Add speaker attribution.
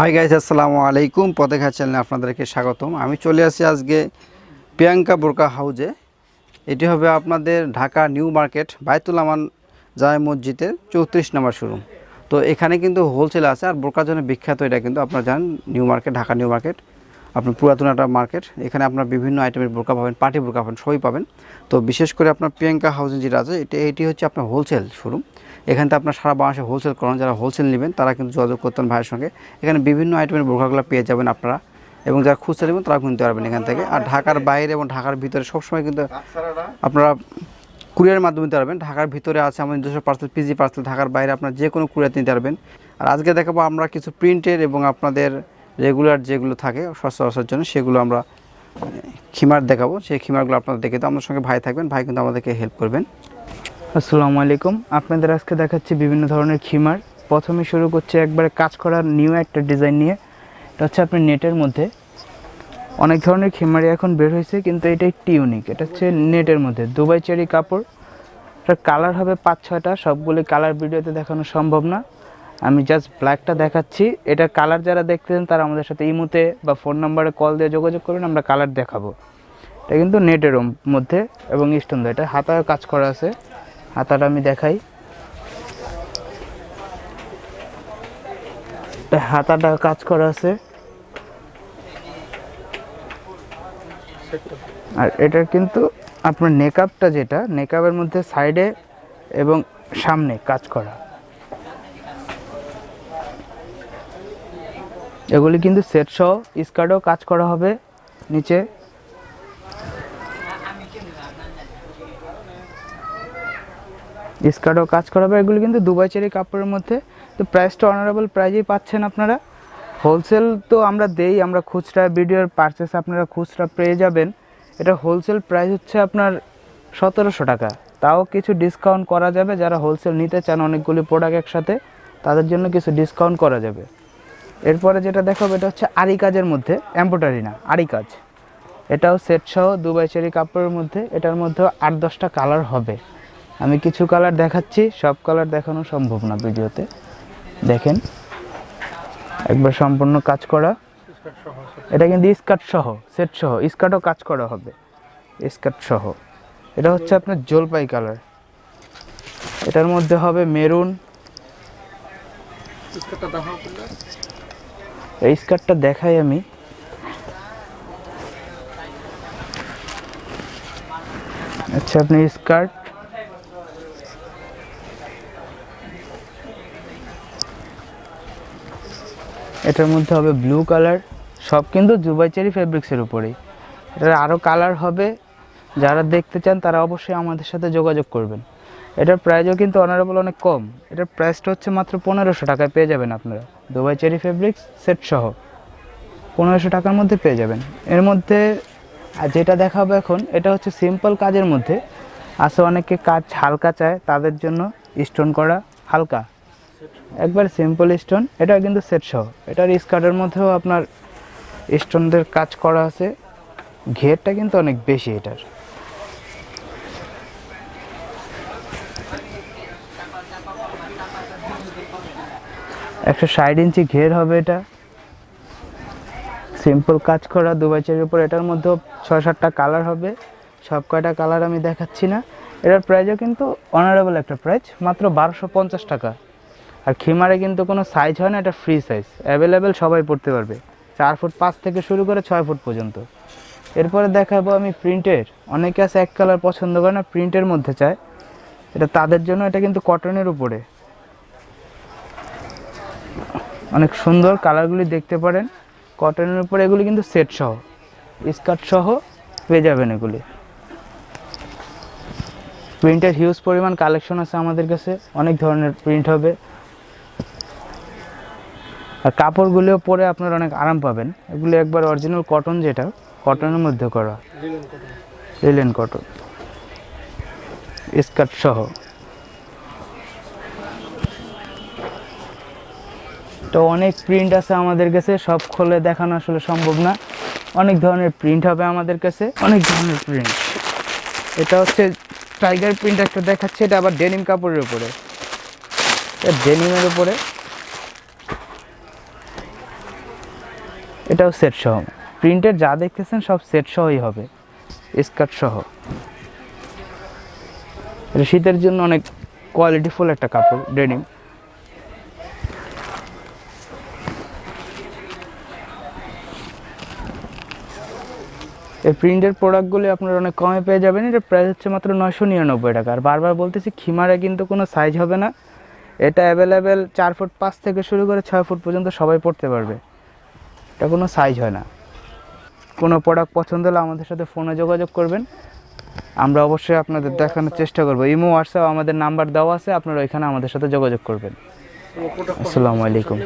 Speaker 1: Hi guys আসসালামু আলাইকুম। পদেখা চ্যানেলে আপনাদেরকে স্বাগতম। আমি চলে আসি আজকে প্রিয়াঙ্কা বোরকা হাউজে। এটি হবে আপনাদের ঢাকা নিউ মার্কেট বায়তুল আমান জায় মসজিদের চৌত্রিশ নম্বর শোরুম। তো এখানে কিন্তু হোলসেল আছে আর বোরকার জন্য বিখ্যাত এটা কিন্তু আপনারা জানেন new market, Dhaka new market. আপনার পুরাতন একটা মার্কেট এখানে আপনার বিভিন্ন আইটেমের বোরকা পাবেন পার্টি বোরকা পাবেন, সবই পাবেন। তো বিশেষ করে আপনার প্রিয়াঙ্কা হাউজিং যেটা আছে, এটা এটি হচ্ছে আপনার হোলসেল শোরুম এখান আপনার সারা বাংলাদেশে হোলসেল করেন, যারা হোলসেল নেবেন, তারা কিন্তু যোগাযোগ করতেন ভাইয়ের সঙ্গে। এখানে বিভিন্ন আইটেমের বোরকাগুলো পেয়ে যাবেন আপনারা। এবং যারা খুচরা নেবেন তারা কিনতে পারবেন এখান থেকে। আর ঢাকার বাইরে এবং ঢাকার ভিতরে সবসময় কিন্তু আপনারা কুরিয়ারের মাধ্যমে নিতে পারবেন। ঢাকার ভিতরে আছে আমাদের নিজস্ব পার্সেল পিজি পার্সেল ঢাকার বাইরে আপনার যে কোনো কুরিয়ার নিতে পারবেন। আর আজকে দেখাবো আমরা কিছু প্রিন্টের এবং আপনাদের রেগুলার যেগুলো থাকে সচরাচর জন্য সেগুলো আমরা খিমার দেখাবো। সেই খিমারগুলো আপনাদের দেখে তো আমার সঙ্গে ভাই থাকবেন। ভাই কিন্তু আমাদেরকে হেল্প করবেন।
Speaker 2: আসসালামু আলাইকুম। আপনাদের আজকে দেখাচ্ছি বিভিন্ন ধরনের খিমার। প্রথমে শুরু করছে একবারে কাজ করার নিউ একটা ডিজাইন নিয়ে। এটা হচ্ছে আপনি নেটের মধ্যে। অনেক ধরনের খিমারি এখন বের হয়েছে, কিন্তু এটা একটি ইউনিক এটা হচ্ছে নেটের মধ্যে। দুবাই চেরি কাপড়। এটার কালার হবে পাঁচ ছয়টা। সবগুলি কালার ভিডিওতে দেখানো সম্ভব না। আমি জাস্ট ব্ল্যাকটা দেখাচ্ছি। এটার কালার যারা দেখতেছেন, তারা আমাদের সাথে ইমুতে বা ফোন নাম্বারে কল দিয়ে যোগাযোগ করবেন আমরা কালার দেখাবো। এটা কিন্তু নেটের মধ্যে এবং স্টোন এটা হাতায় কাজ করা আছে। হাতাটা আমি দেখাই। হাতাটা কাজ করা আছে। আর এটার কিন্তু আপনার নেকআপটা যেটা নেকআপের মধ্যে সাইডে এবং সামনে কাজ করা। এগুলি কিন্তু সেট সহ স্কার্টও কাজ করা হবে নিচে। স্কার্টও কাজ করা হবে, এগুলি কিন্তু দুবাই চেরি কাপড়ের মধ্যে। তো প্রাইসটা অনারেবল প্রাইজেই পাচ্ছেন আপনারা। হোলসেল তো আমরা দেই, আমরা খুচরা ভিডিওর পারচেস আপনারা খুচরা পেয়ে যাবেন। এটা হোলসেল প্রাইস হচ্ছে আপনার সতেরোশো টাকা। তাও কিছু ডিসকাউন্ট করা যাবে, যারা হোলসেল নিতে চান অনেকগুলি প্রোডাক্ট একসাথে, তাদের জন্য কিছু ডিসকাউন্ট করা যাবে। এরপরে যেটা দেখাবো, এটা হচ্ছে আরি কাজের মধ্যে, এম্ব্রয়ডারি না আরি কাজ। এটাও সেট সহ দুবাই চেরি কাপড়ের মধ্যে, এটার মধ্যেও আট দশটা কালার হবে। আমি কিছু কালার দেখাচ্ছি, সব কালার দেখানো সম্ভব না ভিডিওতে। দেখেন, একবার সম্পূর্ণ কাজ করা। এটা কিন্তু স্কার্ট সহ সেট সহ, স্কার্টও কাজ করা হবে। স্কার্ট সহ। এটা হচ্ছে আপনার জলপাই কালার এটার মধ্যে হবে মেরুন। এই স্কার্টটা দেখাই আমি। আচ্ছা আপনি স্কার্ট এটার মধ্যে হবে ব্লু কালার সব কিন্তু জুবাই চেরি ফেব্রিক্সের উপরেই। এটার আরও কালার হবে। যারা দেখতে চান, তারা অবশ্যই আমাদের সাথে যোগাযোগ করবেন। এটার প্রাইসও কিন্তু অনারেবল অনেক কম। এটার প্রাইসটা হচ্ছে মাত্র পনেরোশো টাকায় পেয়ে যাবেন আপনারা। দুবাই চেরি ফেব্রিক্স সেট সহ। পনেরোশো টাকার মধ্যে পেয়ে যাবেন। এর মধ্যে যেটা দেখাবো এখন, এটা হচ্ছে সিম্পল কাজের মধ্যে। আছে অনেকে কাজ হালকা চায়, তাদের জন্য স্টোন করা হালকা। একবার সিম্পল স্টোন এটা কিন্তু সেট সহ। এটার স্কার্টের মধ্যেও আপনার স্টোনদের কাজ করা আছে। ঘেরটা কিন্তু অনেক বেশি এটার। একশো ষাট ইঞ্চি ঘের হবে এটা। সিম্পল কাজ করা দুবাই চেরির উপর, এটার মধ্যেও ছয় সাতটা কালার হবে। সব কয়টা কালার আমি দেখাচ্ছি না। এটার প্রাইজও কিন্তু অনারেবল একটা প্রাইস মাত্র বারোশো পঞ্চাশ টাকা। আর খিমারে কিন্তু কোনো সাইজ হয় না, এটা ফ্রি সাইজ অ্যাভেলেবেল সবাই পড়তে পারবে। চার ফুট পাঁচ থেকে শুরু করে ছয় ফুট পর্যন্ত। এরপরে দেখাবো আমি প্রিন্টের অনেকে আছে এক কালার পছন্দ করে না প্রিন্টের মধ্যে চায়। এটা তাদের জন্য, এটা কিন্তু কটনের উপরে। অনেক সুন্দর কালারগুলি দেখতে পারেন। কটনের উপরে এগুলি কিন্তু সেট সহ। স্কার্ট সহ পেয়ে যাবেন এগুলি। প্রিন্টের হিউজ পরিমাণ কালেকশন আছে আমাদের কাছে। অনেক ধরনের প্রিন্ট হবে। আর কাপড়গুলিও পরে আপনারা অনেক আরাম পাবেন। এগুলি একবার অরিজিনাল কটন যেটা কটনের মধ্যে করা। লিলেন কটন স্কার্ট সহ। তো অনেক প্রিন্ট আছে আমাদের কাছে, সব খুলে দেখানো আসলে সম্ভব না। অনেক ধরনের প্রিন্ট হবে আমাদের কাছে। অনেক ধরনের প্রিন্ট এটা হচ্ছে টাইগার প্রিন্ট একটা দেখাচ্ছে, এটা আবার ডেনিম কাপড়ের উপরে। ডেনিমের উপরে। এটাও সেট সহ। প্রিন্টের যা দেখতেছেন সব সেট সহই হবে। স্কার্ট সহ। শীতের জন্য অনেক কোয়ালিটিফুল একটা কাপড় ডেনিম এই প্রিন্টের প্রোডাক্টগুলি আপনারা অনেক কমে পেয়ে যাবেন। এটার প্রাইস হচ্ছে মাত্র নয়শো নিরানব্বই টাকা। আর বারবার বলতেছি, খিমারে কিন্তু কোনো সাইজ হবে না। এটা অ্যাভেলেবেল চার ফুট পাঁচ থেকে শুরু করে ছয় ফুট পর্যন্ত সবাই পড়তে পারবে। এটা কোনো সাইজ হয় না। কোনো প্রোডাক্ট পছন্দ হলে আমাদের সাথে ফোনে যোগাযোগ করবেন। আমরা অবশ্যই আপনাদের দেখানোর চেষ্টা করব। ইমো হোয়াটসঅ্যাপ আমাদের নাম্বার দেওয়া আছে। আপনারা ওইখানে আমাদের সাথে যোগাযোগ করবেন। আসসালামু আলাইকুম।